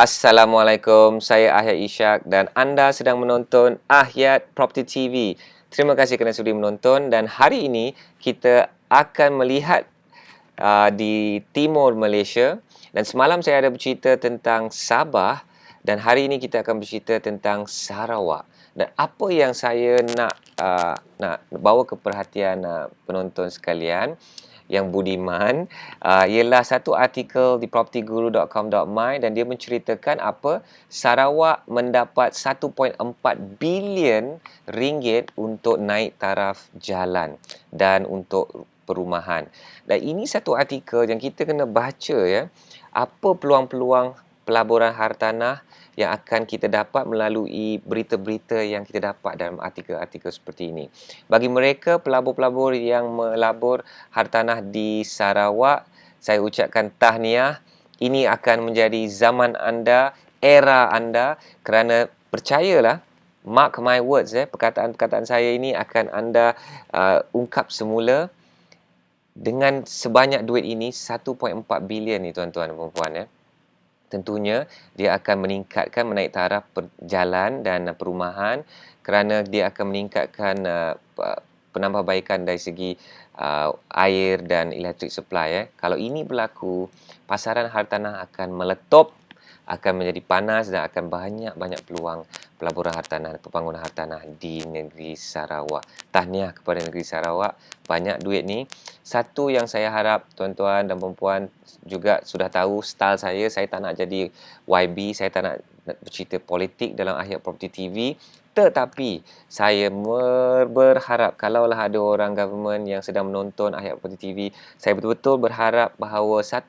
Assalamualaikum, saya Ahyat Ishak dan anda sedang menonton Ahyat Property TV. Terima kasih kerana sudi menonton dan hari ini kita akan melihat uh, di timur Malaysia dan semalam saya ada bercerita tentang Sabah dan hari ini kita akan bercerita tentang Sarawak. Dan apa yang saya nak uh, nak bawa ke perhatian uh, penonton sekalian yang budiman uh, ialah satu artikel di propertyguru.com.my dan dia menceritakan apa Sarawak mendapat 1.4 bilion ringgit untuk naik taraf jalan dan untuk perumahan. Dan ini satu artikel yang kita kena baca ya. Apa peluang-peluang pelaburan hartanah yang akan kita dapat melalui berita-berita yang kita dapat dalam artikel-artikel seperti ini. Bagi mereka pelabur-pelabur yang melabur hartanah di Sarawak, saya ucapkan tahniah. Ini akan menjadi zaman anda, era anda kerana percayalah mark my words eh perkataan-perkataan saya ini akan anda uh, ungkap semula dengan sebanyak duit ini 1.4 bilion ni tuan-tuan dan puan-puan. Eh tentunya dia akan meningkatkan menaik taraf jalan dan perumahan kerana dia akan meningkatkan uh, penambahbaikan dari segi uh, air dan elektrik supply eh. Kalau ini berlaku, pasaran hartanah akan meletup akan menjadi panas dan akan banyak-banyak peluang pelaburan hartanah pembangunan hartanah di negeri Sarawak. Tahniah kepada negeri Sarawak. Banyak duit ni. Satu yang saya harap tuan-tuan dan perempuan juga sudah tahu style saya. Saya tak nak jadi YB. Saya tak nak bercerita politik dalam Akhir Property TV. Tetapi saya berharap kalaulah ada orang government yang sedang menonton Ayat Putih TV, saya betul-betul berharap bahawa 1.4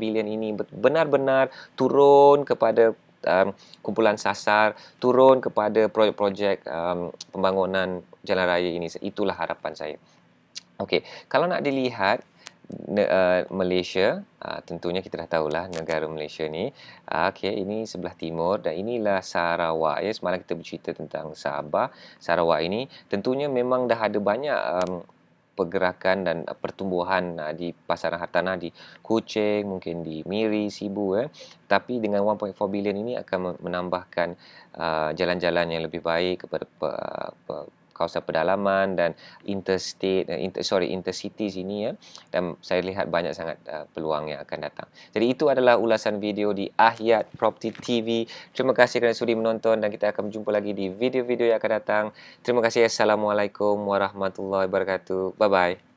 bilion ini benar-benar turun kepada um, kumpulan sasar, turun kepada projek-projek um, pembangunan jalan raya ini. Itulah harapan saya. Okey, kalau nak dilihat uh, Malaysia, uh, tentunya kita dah tahulah negara Malaysia ni. Uh, Okey, ini sebelah timur dan inilah Sarawak ya. Semalam kita bercerita tentang Sabah. Sarawak ini tentunya memang dah ada banyak um, pergerakan dan pertumbuhan uh, di pasaran hartanah di Kuching, mungkin di Miri, Sibu eh. Tapi dengan 1.4 bilion ini akan menambahkan uh, jalan-jalan yang lebih baik kepada kawasan pedalaman dan interstate uh, inter, sorry intercity sini ya dan saya lihat banyak sangat uh, peluang yang akan datang. Jadi itu adalah ulasan video di Ahyat Property TV. Terima kasih kerana sudi menonton dan kita akan berjumpa lagi di video-video yang akan datang. Terima kasih. Assalamualaikum warahmatullahi wabarakatuh. Bye bye.